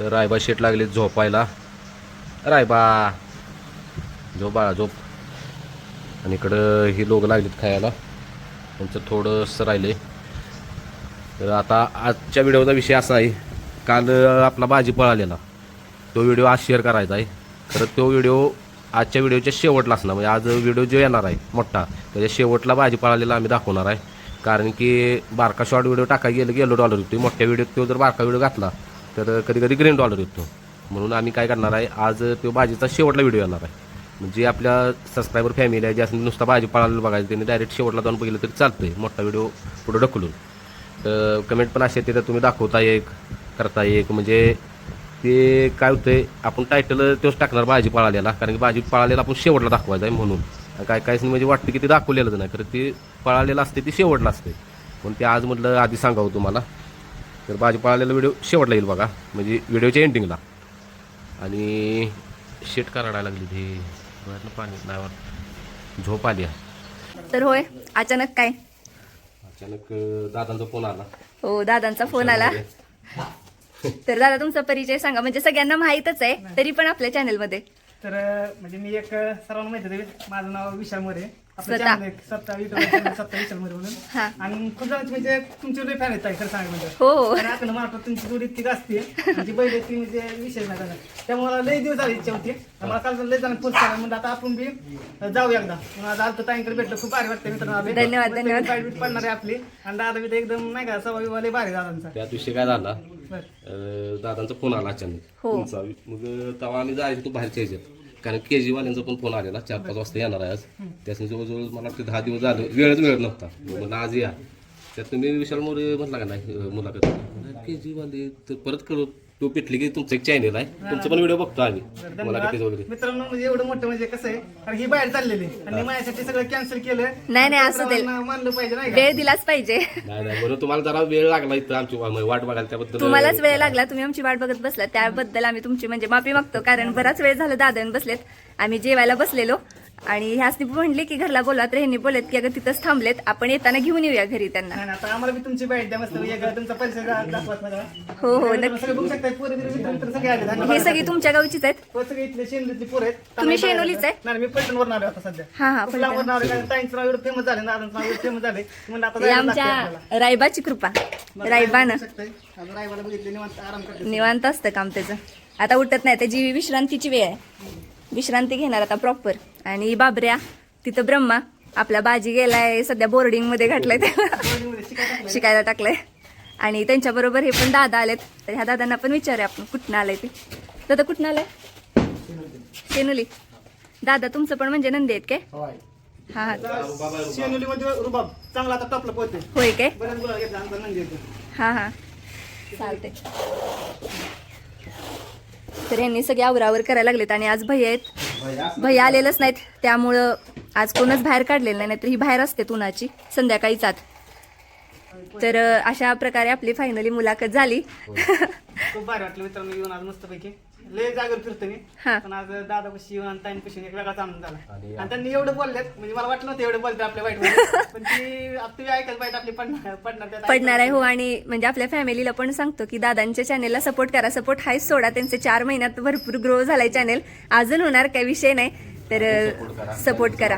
तर रायबा शेट लागले झोपायला. रायबा! झोप बाळा झोप. आणि इकडं ही लोक लागलीत खायला. त्यांचं थोडंसं राहिले तर आता आजच्या व्हिडिओचा विषय असा आहे. काल आपला भाजी पळालेला तो व्हिडिओ आज शेअर करायचा आहे. तर तो व्हिडिओ आजच्या व्हिडिओच्या शेवटला असणार. म्हणजे आज व्हिडिओ जो येणार आहे मोठा त्याच्या शेवटला भाजी पळालेला आम्ही दाखवणार आहे. कारण की बारका शॉर्ट व्हिडिओ टाकाय गेलं गेलो डॉलर होती. मोठ्या व्हिडिओ तो जर बारका व्हिडिओ घातला तर कधी कधी ग्रीन डॉलर येतो. म्हणून आम्ही काय करणार आहे आज तो भाजीचा शेवटला व्हिडिओ येणार आहे. म्हणजे आपल्या सबस्क्रायबर फॅमिली आहे ज्यासाठी नुसता भाजी पळालेलं बघायचं त्यांनी डायरेक्ट शेवटला जाऊन बघितलं तरी चालतं आहे मोठा व्हिडिओ पुढे ढकलून. तर कमेंट पण असे येते तर तुम्ही दाखवता एक करता एक. म्हणजे ते काय होतंय आपण टायटल तोच टाकणार भाजी पळालेला कारण की भाजी पळालेला आपण शेवटला दाखवायचा आहे म्हणून. काय काय म्हणजे वाटतं की ते दाखवलेलंच नाही खरं ते पळालेलं असते ते शेवटला असते पण ते आज म्हटलं आधी सांगावं तुम्हाला. तर भाजी पळालेला व्हिडिओ शेवटला येईल बघा. म्हणजे व्हिडिओच्या एंडिंगला आणि शेट करायला लागली ती. बाहेरनं पाणी नाही वाटत. झोप आली. तर होय अचानक काय? अचानक दादांचा फोन आला. हो दादांचा फोन आला. तर दादा तुमचा परिचय सांगा. म्हणजे सगळ्यांना माहीतच आहे तरी पण आपल्या चॅनलमध्ये तर म्हणजे मी एक सर्वांना माहिती आहे माझं नाव विशाल मोरे. स्वतः. हा. आणि खूप जणांची म्हणजे तुमची लई फॅन आहेत ताई, खरं सांगा म्हणजे. हो. कारण आपण महाराष्ट्रात तुमची जोडी इतकी असते म्हणजे बैल ती म्हणजे विषय नाही झाला. त्यामुळे मला लई दिवस झाले इच्छा होती. आणि मला काल लई जण पोस्ट करा म्हणजे आता आपण बी जाऊ एकदा. म्हणून आज आलतो ताईंकडे भेटलं. खूप भारी वाटतं मित्रांनो. आले धन्यवाद, धन्यवाद. बाईट बीट पडणार आहे आपली. आणि दादा बी तर एकदम नाही का लई भारी दादांचा. त्या दिवशी काय झाला? बरं. अं, दादांचा फोन आला अचानक. हो. तुमचा. मग तेव्हा आम्ही जायचं तो बाहेरच्या ह्याच्यात. कारण के वाल्यांचा पण फोन आलेला चार पाच वाजता येणार आहे आज. त्यासाठी जवळजवळ मला वाटतं दहा दिवस झालं वेळच वेळ नव्हता. म्हणलं आज या. त्यात तुम्ही विशाल मोरे म्हटला का नाही मुलाखत? के तर परत करू तो पेटली की तुमचं एक चॅनल आहे. तुमचं पण व्हिडिओ बघतो आम्ही. मुलाखतीचं वगैरे मित्रांनो म्हणजे एवढं मोठं म्हणजे कसं आहे कारण ही बाहेर चाललेली आणि माझ्यासाठी सगळं कॅन्सल केलं नाही, नाही, असू दे. मानलं पाहिजे नाही का? वेळ दिलाच पाहिजे. नाही नाही बरं तुम्हाला जरा वेळ लागला इथं आमची वा- वाट बघायला त्याबद्दल. तुम्हालाच वेळ लागला तुम्ही आमची वाट बघत बसला त्याबद्दल आम्ही तुमची म्हणजे माफी मागतो कारण बराच वेळ झाला दादा येऊन बसलेत. आम्ही जेवायला बसलेलो. आणि ह्यासनी म्हणले की घरला बोलवा तर ह्यांनी बोलत की अगं तिथंच थांबलेत आपण येताना घेऊन येऊया घरी त्यांना. नाही, नाही, आता आम्हाला बी तुमची बाईट द्या मस्त एक तुमचा परिचय दा- दाखवत मला. हो हो नक्की. सगळे बघू शकता पोरं बिरं मित्र मित्र सगळे आले हे सगळी तुमच्या गावचीच आहेत? हो, सगळे इथले शेणलीतली पोरं आहेत. तुम्ही शेणोलीच आहे? नाही मी पैठणवर आलो आता सध्या. हा हा खूप पण लांबवर आलो कारण ताईंचं नाव एवढं फेमस झाले दादांचं नाव एवढं फेमस झाले म्हणलं आता हे जायला लागतंय आपल्याला. आमच्या रायबाची कृपा रायबानं बघू शकताय. आता रायबाला बघितले निवांत आराम करते. निवांत असतं काम त्याचं. आता उठत नाही त्याची विश्रांतीची वेळ आहे. विश्रांती घेणार आता प्रॉपर आणि बाबऱ्या तिथं ब्रह्मा आपला बाजी गेलाय सध्या बोर्डिंगमध्ये घातलाय त्याला शिकायला टाकलंय. आणि त्यांच्याबरोबर हे पण दादा आलेत. तर ह्या दादांना पण विचारूया आपण कुठनं आलंय ते? दादा कुठनं आलंय? शेनुली. दादा तुमचं पण म्हणजे नंदी आहेत काय? हा हा. चांगला आता टॉपला पोहोचते होय काय? हा हा. चालते तर यांनी सगळे आवरावर करायला लागलेत आणि आज भैया आहेत. भैया आलेलंच नाहीत त्यामुळं आज कोणच बाहेर काढलेलं नाही नाहीतर ही बाहेर असते उन्हाची संध्याकाळीच आत. तर अशा प्रकारे आपली फायनली मुलाखत झाली. खूप भारी वाटलं मित्रांनो येऊन आज मस्त पैकी लय जागेवर फिरतो मी. हा. पण आज दादा पशी येऊन एक वेगळाच आनंद झाला. आणि- आणि त्यांनी एवढं बोललेत म्हणजे मला वाटलं नव्हतं एवढं बोलते आपल्या वाईट पण ती आता तुम्ही ऐकत बाईट आपली पडणार पडणार त्यात पडणार आहे हो आणि म्हणजे आपल्या फॅमिलीला पण सांगतो की दादांच्या चॅनेलला सपोर्ट करा. सपोर्ट हाच सोडा. त्यांचे चार महिन्यात भरपूर ग्रो झालाय चॅनेल अजून होणार काही विषय नाही. तर सपोर्ट करा.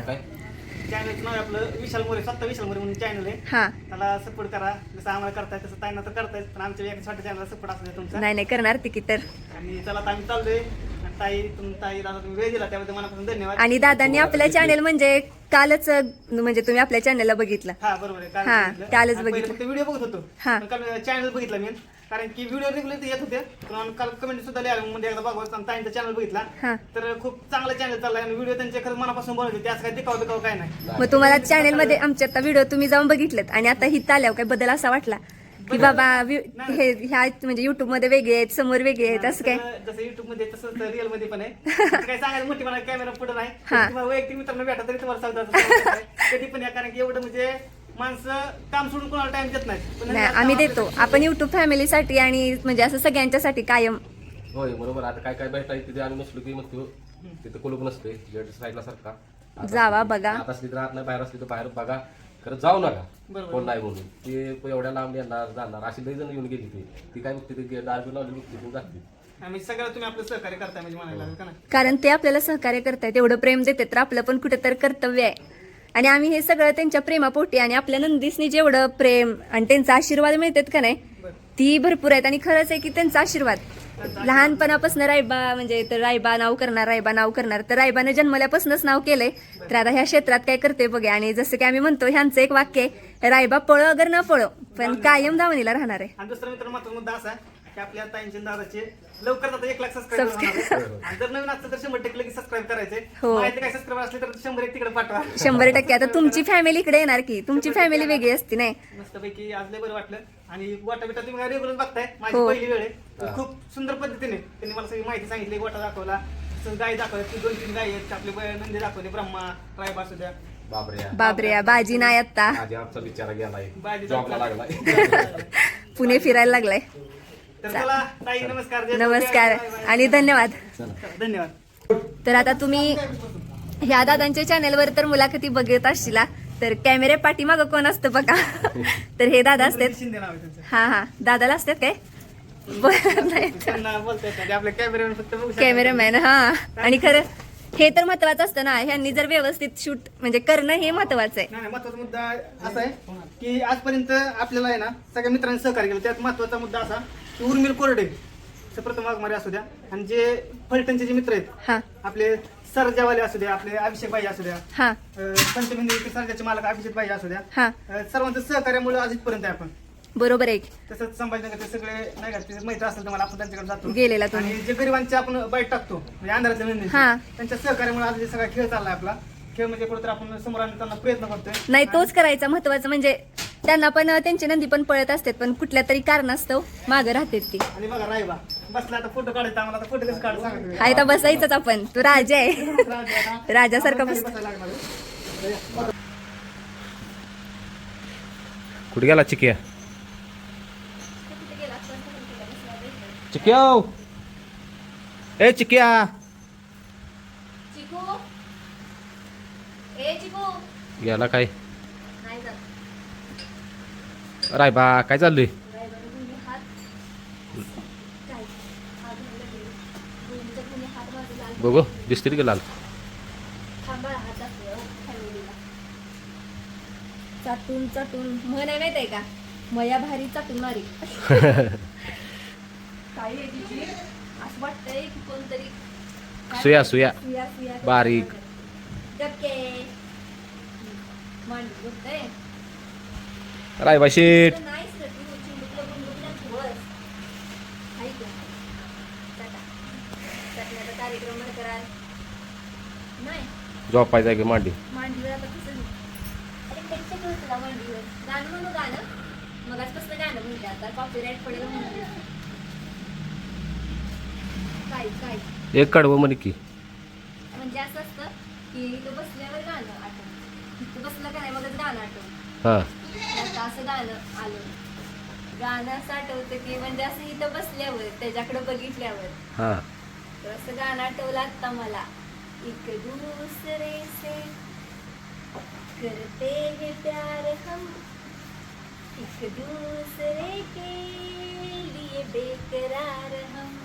चॅनलचं नाव आपलं विशाल मोरे सत्ता विशाल मोरे म्हणून चॅनल आहे. हा. त्याला सपोर्ट करा. जसं आम्हाला करताय तसं ताईंना तर करतायच पण आमच्या एका छोट्या चॅनलला सपोर्ट असू दे तुमचा. नाही नाही करणार ती की तर. आणि चला आता आम्ही चाललोय. आणि ताई तुम ताई दादा तुम्ही वेळ दिला त्याबद्दल मनापासून धन्यवाद. आणि दादांनी आपल्या चॅनेल म्हणजे कालच म्हणजे तुम्ही आपल्या चॅनेलला बघितलं. हा बरोबर आहे. हा. कालच बघितलं. व्हिडिओ बघत होतो. हा. चॅनल बघितला मी. कारण की व्हिडिओ रेग्युलर येत होते. पण आम्ही काल कमेंट सुद्धा लिहिला म्हणजे एकदा बघावं आणि ताईंचा चॅनल बघितला. तर खूप चांगला चॅनल चाललाय आणि व्हिडिओ त्यांचे खरं मनापासून बनवते त्याच काय दिखाव दिखाव काय नाही. मग तुम्हाला चॅनेल मध्ये आमच्या आता व्हिडिओ तुम्ही जाऊन बघितलेत. आणि आता हित आल्यावर काय बदल असा वाटला? की बाबा हे ह्या म्हणजे युट्यूबमध्ये वेगळे आहेत समोर वेगळे आहेत असं काय? जसं- युट्यूबमध्ये तसंच रिअलमध्ये पण आहे. तसं काय सांगायचं मोठी मला कॅमेरा पुढे नाही. वैयक्तिक मित्रांनो भेटा तरी तुम्हाला सांगतात कधी पण या कारण की एवढं म्हणजे माणसं काम सोडून कोणाला टाइम देत नाही आम्ही देतो. आपण युट्यूब फॅमिलीसाठी आणि म्हणजे असं सगळ्यांच्यासाठी कायम. होय बरोबर. आता काय काय भेटाय तिथे आम्ही नसलो की मग तो तिथं कुलूप नसते. जेड साईडला सारखा. जावा बघा. आत असली तर आत नाही बाहेर असली तर बाहेर बघा. खरं जाऊ नका. बरोबर. कोण नाही म्हणून. ते एवढ्या लांब येणार जाणार. अशी लई जण येऊन गेली ती. ती काय बघते ती दार लावली बघते ती जाते. आम्ही सगळं तुम्ही आपलं सहकार्य करताय म्हणजे कारण ते आपल्याला सहकार्य करतायत. एवढं प्रेम देतात तर आपलं पण कुठेतरी कर्तव्य आहे. आणि आम्ही हे सगळं त्यांच्या प्रेमापोटी आणि आपल्या नंदीसनी जेवढं प्रेम आणि त्यांचा आशीर्वाद मिळतात का नाही ती भरपूर आहेत. आणि खरंच आहे की त्यांचा आशीर्वाद. लहानपणापासून रायबा म्हणजे तर रायबा नाव करणार रायबा नाव करणार. तर रायबाने जन्मल्यापासूनच नाव केलंय. तर आता ह्या क्षेत्रात काय करते बघा. आणि जसं की आम्ही म्हणतो ह्यांचं एक वाक्य आहे रायबा पळो अगर न पळो पण कायम दावणीला राहणार आहे असा की आपल्या ताईंचे दादाचे लवकर आता एक लाख सबस्क्राईब आणि जर नवीन असतं तर शंभर टक्के लगेच सबस्क्राईब करायचे. हो. माहिती काय सबस्क्राईब असले तर शंभर एक तिकडे पाठवा. शंभर टक्के. आता तुमची फॅमिली इकडे येणार की? तुमची फॅमिली वेगळी असती नाही? मस्तपैकी आज लय बरं वाटलं. आणि गोटा बिटा तुम्ही रेग्युलर बघताय. माझी हो. पहिली वेळ आहे. खूप सुंदर पद्धतीने त्यांनी मला सगळी माहिती सांगितली गोटा दाखवला. स- गाय दाखवल्या. ती दोन तीन गाय आहेत. आपले ब- नंदी दाखवले ब्रह्मा रायबा सुद्धा बाबरे बाबऱ्या. बाजी नाही आत्ता. आधी आमचा गेलाय. बाजी जॉबला दाखवला. लागलाय. पुणे फिरायला लागलाय. तर चला ताई नमस्कार. आणि धन्यवाद. धन्यवाद. तर आता तुम्ही ह्या दादांच्या चॅनलवर तर मुलाखती बघत असशील तर कॅमेरे पाठीमागं कोण असतं बघा? तर हे दादा असतात. शिंदे नाव आहे त्यांचं. हा हा. दादाला असतात काय? बरं नाही. त्यांना बोलता येत नाही. आपल्या कॅमेऱ्यावर फक्त बघू शकता. कॅमेरामॅन हा. आणि खरं हे तर महत्वाचं असतं ना. ह्यांनी जर व्यवस्थित शूट म्हणजे करणं हे महत्वाचं आहे. नाही नाही, महत्त्वाचा मुद्दा असा आहे की आजपर्यंत आपल्याला आहे ना सगळ्या मित्रांनी सहकार्य केलं. त्यात महत्त्वाचा मुद्दा असा उर्मिल कोरडे. प्रथम वाघमारे असू द्या. आणि जे फलटणचे जे मित्र आहेत हा. आपले सरजावाले असू द्या आपले अभिषेक भाई असू द्या हा. अं, सरजाचे मालक अभिषेक भाई असू द्या हा. अं, सर्वांचं सहकार्यामुळे आज इथपर्यंत आहे आपण. बरोबर आहे. तसंच संभाजीनगरचे सगळे नाही का ते मैत्र असेल तर मला आपण त्यांच्याकडे जातो. गेलेला तुम्ही. आणि जे गरिबांचे आपण बाईट टाकतो म्हणजे अंधारातल्या नंदी हा. त्यांच्या सहकार्यामुळे आज हे सगळा खेळ चाललाय आपला. खेळ म्हणजे कुठेतरी आपण समोर आणताना प्रयत्न करतोय. नाही तोच करायचा महत्वाचं म्हणजे त्यांना पण त्यांची नंदी पण पळत असतात पण कुठल्या तरी कारणास्तव मागं राहतात ती. आणि बघा रायबा बसला आता फोटो काढायचा आम्हाला आता फोटो कसं काढ सांगा. तुम्ही. हा इथं बसायचंच आपण. तो राजा आहे. राजा आहे ना. राजासारखा बस बसायला लागणार आहे. कुठे गेला चिकिया? चिकिया ए चिकिया. चिकू. ए चिकू. गेला काय नाही जात. राय बा काय चाललंय ड्रायव्हरने दोन्ही हात काय? हात धरले गेले. दोन्हीच्या दोन्ही हात बाजूला आले. बघू दिसतील की लाल. चाटून चाटून म्हण आहे माहीत आहे का मया भारी चाटून मारी काय आहे तिची असं वाटतंय की कोणतरी काय? सुया सुया सुया सुया बारीक. मांडी राय बा ऐक कार्यक्रम नाही झोपायचा की मांडी? मांडीवर आता कसं अरे तुला गाणं म्हणू गाणं गाणं म्हणते आता काय एक कडवं म्हणे की. म्हणजे असं असतं की इथं बसल्यावर गाणं आठवण इथं बसलं का नाही मगच गाणं आठवण हा. आता असं गाणं आलं. गाणं असं आठवतं की म्हणजे असं इथं बसल्यावर त्याच्याकडे बघितल्यावर. हा. तर असं गाणं आठवलं आता मला. एक दूसरे से करते हैं प्यार हम. एक दूसरे के लिए बेकरार हम.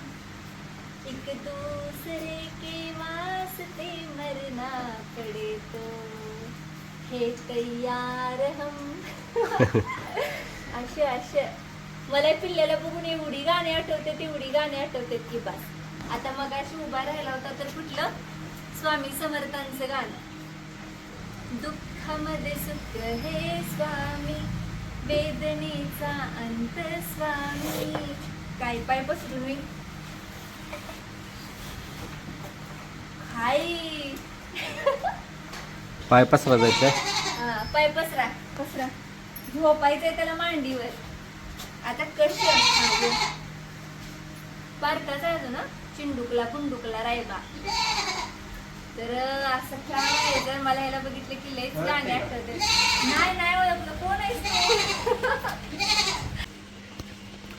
एक दूसरे के वास्ते मरना पड़े तो. हे तैयार हम. असे असे मला पिल्ल्याला बघून एवढी गाणी आठवते तेवढी गाणी आठवते की बस. आता मग अशी उभा राहिला होता तर कुठलं? स्वामी समर्थांचं गाणं. दुःखामध्ये सुख हे स्वामी वेदनेचा अंत स्वामी. काय पाय पसरून मी खाई पाय पसरा जायचं. हा, पाय पसरा. पसरा. झोपायचंय त्याला मांडीवर. आता कशी पारकाचा आहे ना चिंडुकला पुंडुकला रायबा. तर असं काय आहे, जर मला ह्याला बघितलं की लयच गाणे आठवते नाही नाही ओळखलं. कोण आहे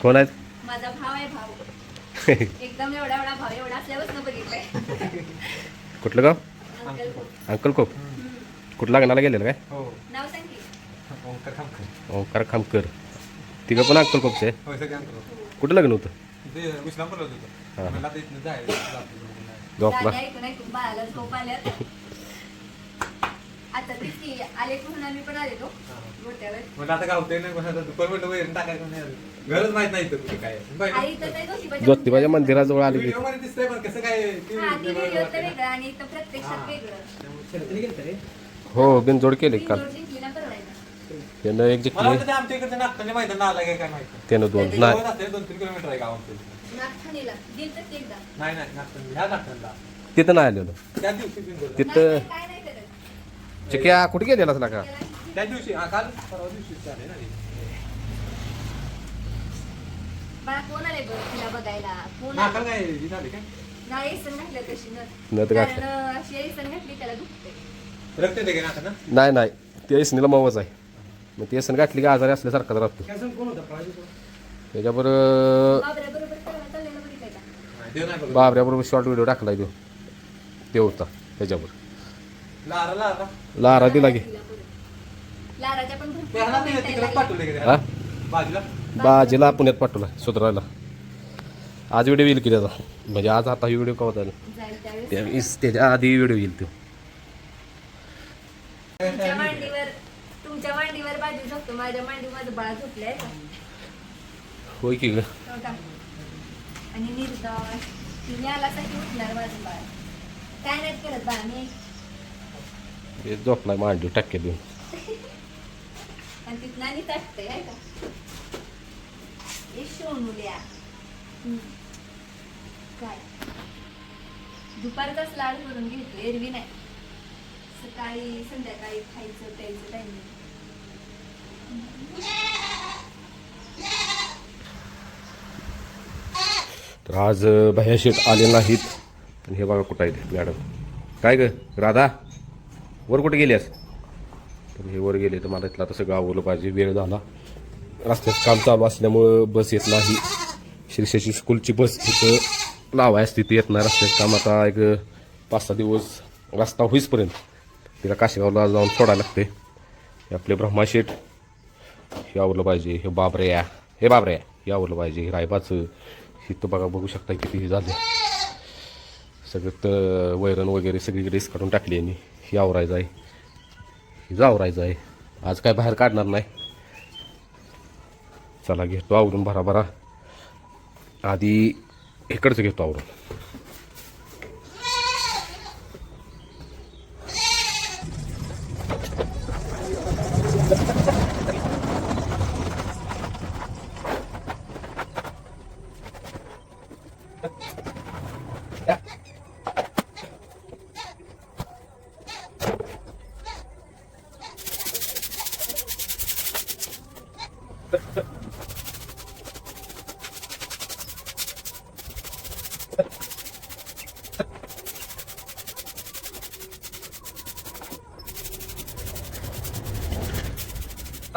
कोण आहेत? माझा भाव आहे भाव एकदम एवढा एवढा भाव एवढा असल्यापासून बघितलंय. कुठलं गाव? अंकल अंकल कोप कुठला लग्नाला गेलेलं काय? हो. नाव सांग की. ओंकार खामकर ओंकार खामकर तिघं पण अंकल कोपचे आहे. होय सगळे अंतर कुठं लग्न होतं? ते इस्लामपूरला होतं. मला आता इथनं जायचं जातो. झोपला गाणी ऐकून ऐकून बाळाला झोप आल्या आता. तेच की आले म्हणून आम्ही पण आलेलो गोट्यावर म्हणलं आता गावतोय नाही कोणाला दुपार म्हणलं वैरण टाकायचं नाही अजून. गरज माहीत नाही इथं कुठे काय आई तर ते ज्योतिबाच्या मंदिराजवळ आली की व्हिडिओमध्ये दिसतंय पण कसं काय ते हा ती वेगळं व्हिडिओ तर वाटतंय. वेगळं आणि इथं प्रत्यक्षात वेगळं. शर्यतीला गेलतं रे? हो बिनजोड केले काल. जिंकली ना त्यानं एक मला ते आमच्या नागठाणे मैदान आलं काय काय माहिती? त्यानं दोन. नाही. दोन तीन किलोमीटर आहे नागठाणीला. एकदा? नाही ह्या तिथं नाही आलेलं. त्या दिवशी बिनजोड. तिथं नाही, काय नाही करत. चिक्या कुठे गेलेला असला का? त्या दिवशी हा काल परवा दिवशी झाले ना ते. बाळा कोण आले बघ तिला बघायला. कोण नाकाला आलं? काय हे झाले काय? नाही इसन घातलं तशी नथ. नथ घातलं. कारण अशी इसन घातली त्याला दुखते रक्त येते का नाकाला नाही नाही. ते एसनीला मवच आहे. मग ते एसन गाठली की आजारी असल्यासारखाच राहतो त्याच्याबरोबर. बाबऱ्याबरोबर शॉर्ट व्हिडिओ टाकलाय तो. ते होता त्याच्यावर. Lara Lara. लारा दिला की. हा त्याला? बाजूला? बाजीला पुण्यात पाठवला सुधारायला. आज व्हिडिओ येईल की त्याचा? म्हणजे आज आता व्हिडिओ कवा त्यावेळेस. त्याच्या आधी व्हिडिओ येईल तो तुमच्या मांडीवर तुमच्या मांडीवर बाजू झोपतो माझ्या मांडीवर माझं बाळ झोपलंय का होय की ग? हो का? आणि निर्दोष. तिने आलासाठी उठणार माझं बाळ. काय नाही करत बाळ मी. झोपलाय मांडी टक्के देऊन. आणि तिथं आणि ताटतंय आहे का? हे हम्म. काय? दुपारचाच लाड करून घेतो एरवी नाही. सकाळी संध्याकाळी खायचं प्यायचं टायमिंग तर आज भैया आले नाहीत आणि हे बघा कुठं आहे मॅडम. काय ग राधा? वर कुठे गेल्यास तर हे वर गेले तर मला इथलं आता सगळं आवडलं पाहिजे वेळ झाला. रस्त्यात काम चालू असल्यामुळं बस येत नाही. शिरशाची स्कूलची बस तिथं लावायस तिथे येत नाही. रस्त्यात काम आता एक पाच सहा दिवस रस्ता होईसपर्यंत. तिला काशीगावला जाऊन सोडायला लागते. आपले ब्रह्माशेठ. हे आवरलं पाहिजे. हे बाबऱ्या हे बाबऱ्या हे आवरलं पाहिजे. हे रायबाचं. हे तर बघा बघू शकता किती हे झाले सगळं तर वैरण वगैरे सगळी रेस काढून टाकली यांनी. हे आवरायचं आहे. हे जावरायचं आहे. आज काय बाहेर काढणार नाही. चला घेतो आवरून भरा भरा आधी इकडचं घेतो आवरून.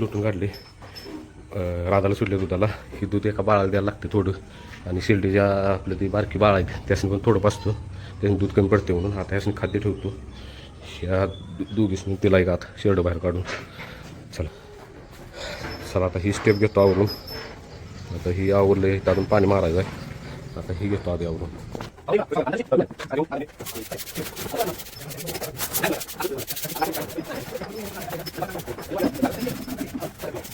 लुटून काढले. राधाला सुटले दुधाला. हे दूध एका बाळाला द्यायला लागते थोडं. आणि शिर्डी ज्या आपलं ती बारकी बाळ आहेत त्यासनी पण थोडं पाचतो त्याने दूध कमी पडते म्हणून आता ह्यासनी खाद्य ठेवतो. ह्या दोघीसनी तिला एक आता शेरडं बाहेर काढून. चला. चला आता ही स्टेप घेतो आवरून. आता ही आवरले त्यातून पाणी मारायचं आहे. आता ही घेतो आधी आवरून.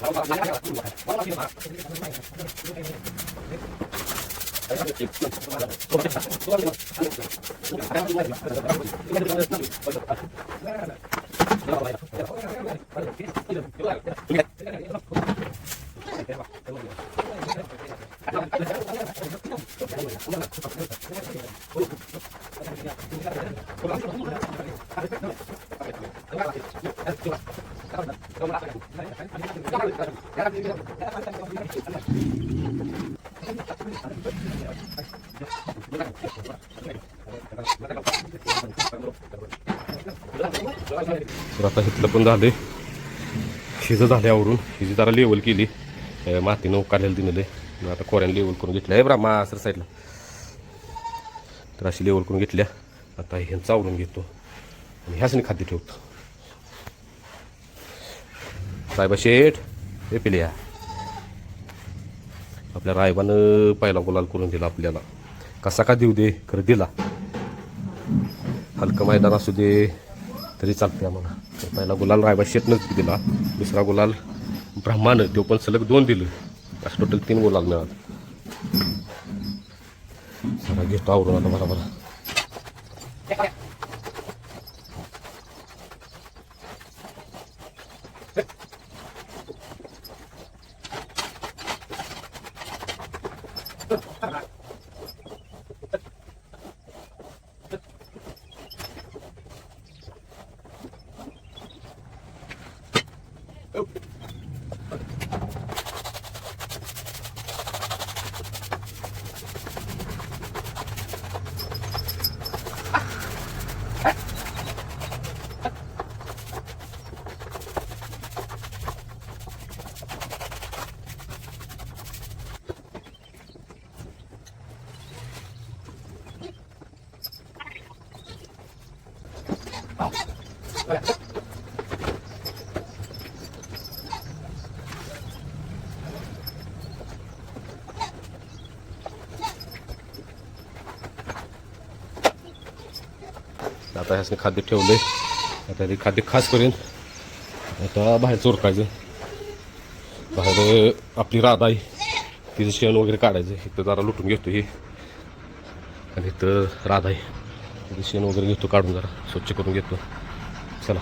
どういうこと? पण झाले. शिजं झाल्यावरून आवरून. हिची जरा लेवल केली. मातीनं उकारलेलं दिलेलं आहे. आता कोऱ्याने लेवल करून घेतलं. आहे ब्रा मासर साईडला तर अशी लेवल करून घेतल्या. आता ह्यांचा आवरून घेतो. आणि ह्याच खाद्य ठेवतो. साहेबा शेठ हे पिल्या. आपल्या रायबानं पहिला गुलाल करून दिला आपल्याला. कसा का देऊ दे? खरं दिला. हलकं मैदान असू दे. तरी चालते आम्हाला. तर पहिला गुलाल रायबा शेटनंच दिला. दुसरा गुलाल ब्रह्मानं. तो पण सलग दोन दिलं. असं टोटल तीन गुलाल मिळाला. सगळा घेतो आवरून आता बरोबर. आता ह्यासने खाद्य ठेवलं आहे आता ते खाद्य खास करेन. आता बाहेर चोरकायचं. बाहेर आपली राधा आहे तिचं शेण वगैरे काढायचं. इथं जरा लुटून घेतो हे. आणि इथं राधा आहे तिथं शेण वगैरे घेतो काढून जरा. स्वच्छ करून घेतो. चला.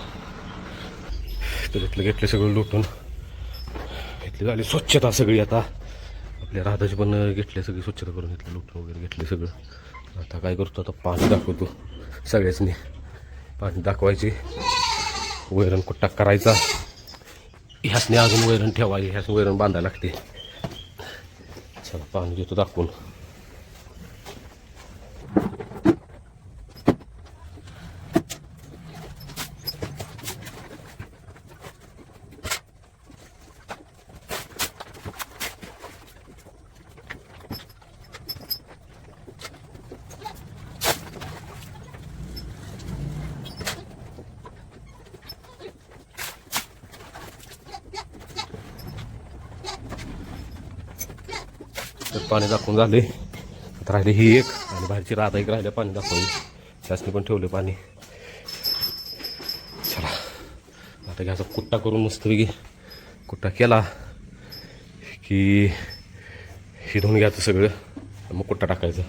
तर इथलं घेतलं सगळं लुटून. घेतली झाली स्वच्छता सगळी आता. आपल्या राधाची पण घेतली सगळी स्वच्छता करून घेतली. लुटून वगैरे घेतली सगळं. आता काय करतो आता पाणी दाखवतो. सगळ्याचनी पाणी दाखवायचे. वैरण कुट्टा करायचा? ह्यासने अजून वैरण ठेवायची ह्यास वैरण बांधायला लागते. चला पाणी देतो दाखवून. पाणी दाखवून झाले आता राहिले ही एक आणि बाहेरची राधा एक राहिल्या पाणी दाखवली शासनी पण ठेवलं पाणी. चला. आता घ्यायचा कुट्टा करून मस्तपैकी कुट्टा केला की हे धुवून घ्यायचं सगळं. मग कुट्टा टाकायचं.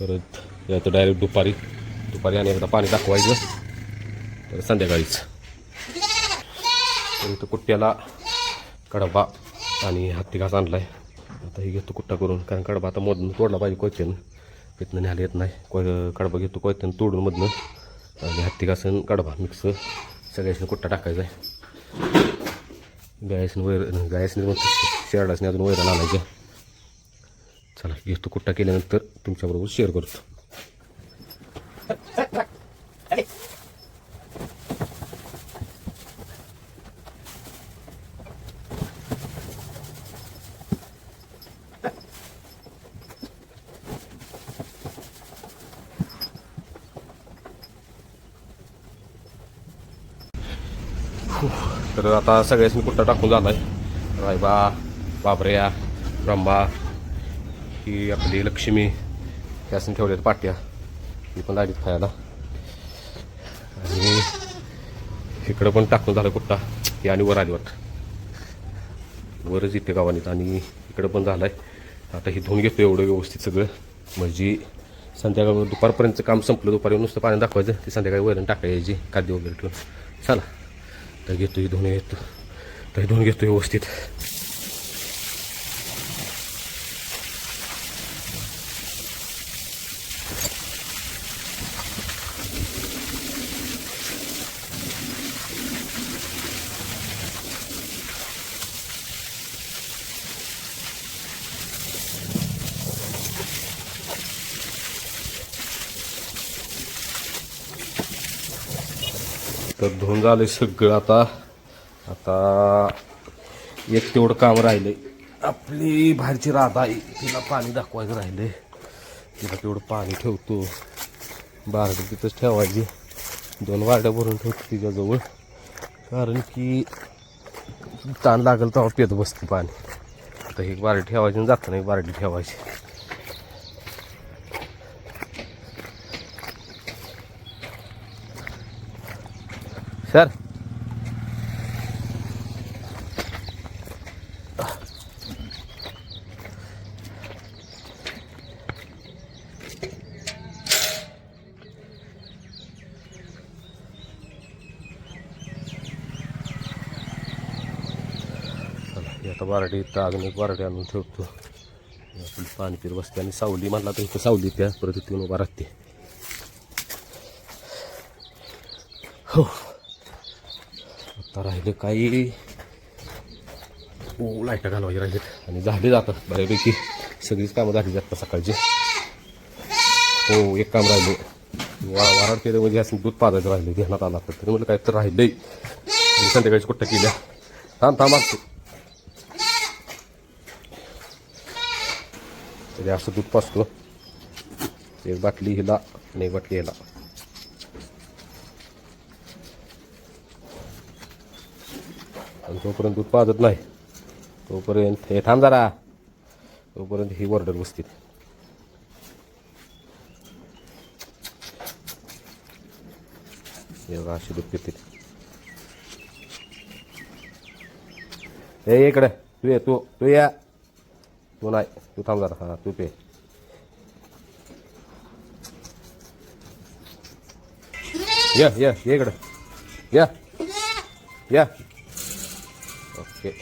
परत यायचं डायरेक्ट दुपारी. दुपारी आणि एकदा पाणी दाखवायचं. तर संध्याकाळीच. तर इथं कुट्ट्याला कडबा आणि हत्ती घास आणलाय. आता हे घेतो कुट्टा करून कारण कडबा आता मधून तोडला पाहिजे कोयत्यानं पितनं न्यायला येत नाही. कोय कडबा घेतो कोयत्यानं तोडून मधनं. आणि हत्ती घासून कडबा मिक्स. सगळ्यासनी कुट्टा टाकायचा आहे गायसने वैर गायसने मग शेरडासने अजून वैरण आणायचं चला घेतो कुट्टा केल्यानंतर तुमच्याबरोबर शेअर करतो. तर आता सगळ्यासनी कुट्टा टाकून झालाय रायबा बाबऱ्या ब्रह्मा ही आपली लक्ष्मी ह्यासन ठेवले आहेत पाट्या. ही पण लागलीत खायला. आणि इकडं पण टाकून झालं कुट्टा हे आणि वर आली वाटतं वरच इथे गावानीत आणि इकडं पण झालं आहे आता ही धुवून घेतो एवढं व्यवस्थित सगळं. म्हणजे संध्याकाळ दुपारपर्यंतचं काम संपलं. दुपारी नुसतं पाणी दाखवायचं. ते संध्याकाळी वरण टाकायची खाद्य वगैरे ठेवून. चला. तर घेतो ही धुवून घेतो तर हे धुवून घेतो व्यवस्थित. तर झालं सगळं आता. आता एक तेवढं काम राहिलंय. आपली बाहेरची राधा आहे. तिला पाणी दाखवायचं राहिलंय. तिला तेवढं पाणी ठेवतो. बारडी तिथंच ठेवायची. दोन वारड्या भरून ठेवतो तिच्याजवळ. कारण की ताण लागेल तेव्हा पेत बसते पाणी. आता एक बारडी ठेवायची आणि जाताना एक बारडी ठेवायची. सर. आता बारडी इथं अजून एक बारडी आणून ठेवतो. आपली पाणी पिर बसते आणि सावली म्हणला तर इथं सावली त्या परत तिथून उभा राहते. हो. आता राहिले काही. ओ लाइट घालवायची राहिलेत. आणि झाले जातात बऱ्यापैकी. सगळीच कामं झाली जातात सकाळची. हो एक काम राहिले. वा वाराड केलं म्हणजे असं दूध पाजायचं राहिले. ध्यानात आला तर. तरी म्हटलं काय तर राहिलंय आणि संध्याकाळची कुठं केल्या? थांब थांब असतो तरी असं दूध पाचतो एक बाटली हिला आणि एक बाटली हिला तोपर्यंत दूध पाजत नाही तोपर्यंत हे थांब जरा. तोपर्यंत ही ऑर्डर बसतील. हे अशी दूध पितील हे इकडे तू ये तू तू या. तू नाही तू थांब जरा हा तू पे. या या इकडे. या या. ഓക്കെ.